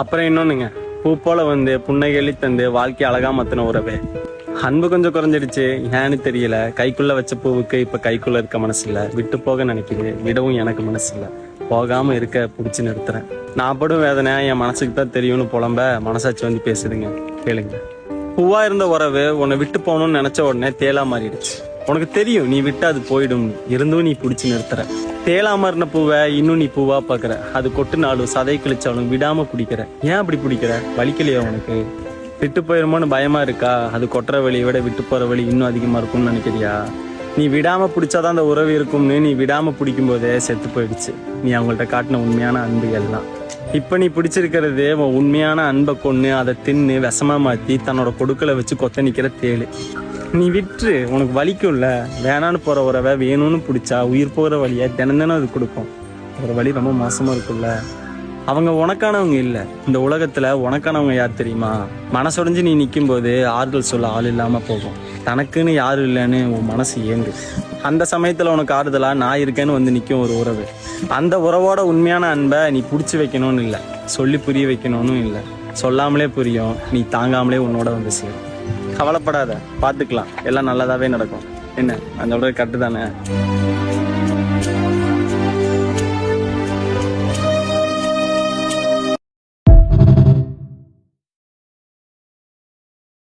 அப்புறம் இன்னொன்னுங்க பூ போல வந்து புன்னகைலி தந்து வாழ்க்கை அழகா மத்தின உறவே. அன்பு கொஞ்சம் குறைஞ்சிடுச்சு ஏன்னு தெரியல. கைக்குள்ள வச்ச பூவுக்கு இப்ப கைக்குள்ள இருக்க மனசு இல்ல விட்டு போக நினைக்குது விடவும் எனக்கு மனசு இல்ல போகாம இருக்க பிடிச்சு நிறுத்துறேன். நான் படும் வேதனை என் மனசுக்கு தான் தெரியும்னு புலம்ப மனசாட்சி வந்து பேசுதுங்க. கேளுங்க. பூவா இருந்த உறவு உன்னை விட்டு போகணும்னு நினைச்ச உடனே தேலா மாறிடுச்சு. உனக்கு தெரியும் நீ விட்டு அது போயிடும். இருந்தும் நீ பிடிச்சி நிறுத்துற. தேலா மாறின பூவை இன்னும் நீ பூவா பாக்குற அது கொட்டுனாலும் சதை கிழிச்சாலும் விடாம பிடிக்கிற ஏன் அப்படி பிடிக்கிற வலிக்கலையா உனக்கு? விட்டு போயிருமோன்னு பயமா இருக்கா? அது கொட்டுற வழியை விட விட்டு போற வழி இன்னும் அதிகமா இருக்கும்னு நினைக்கிறியா? நீ விடாமல் பிடிச்சாதான் அந்த உறவு இருக்கும்னு நீ விடாமல் பிடிக்கும்போதே செத்து போயிடுச்சு. நீ அவங்கள்ட்ட காட்டின உண்மையான அன்பு எல்லாம். இப்போ நீ பிடிச்சிருக்கிறது உன் உண்மையான அன்பை கொன்று அதை தின்னு விஷமா மாற்றி தன்னோட கொடுக்கலை வச்சு கொத்த நிற்கிற தேளு. நீ விட்டுரு உனக்கு வலிக்கும்ல? வேணான்னு போகிற உறவை வேணும்னு பிடிச்சா உயிர் போகிற வழியை தினம் தினம் அது கொடுக்கும். ஒரு வழி ரொம்ப மோசமாக இருக்கும்ல? அவங்க உனக்கானவங்க இல்லை. இந்த உலகத்தில் உனக்கானவங்க யார் தெரியுமா? மனசுடைஞ்சு நீ நிற்கும் போது ஆறுதல் சொல்ல ஆள் இல்லாமல் போகும். தனக்குன்னு யாரும் இல்லைன்னு உன் மனசு ஏங்கு. அந்த சமயத்தில் உனக்கு ஆறுதலாக நான் இருக்கேன்னு வந்து நிற்கும் ஒரு உறவு. அந்த உறவோட உண்மையான அன்பை நீ பிடிச்சி வைக்கணும்னு இல்லை. சொல்லி புரிய வைக்கணும்னு இல்லை. சொல்லாமலே புரியும். நீ தாங்காமலே உன்னோட வந்து சேரும். கவலைப்படாத. பார்த்துக்கலாம் எல்லாம் நல்லதாகவே நடக்கும். என்ன? அந்த உடனே கட்டு தானே?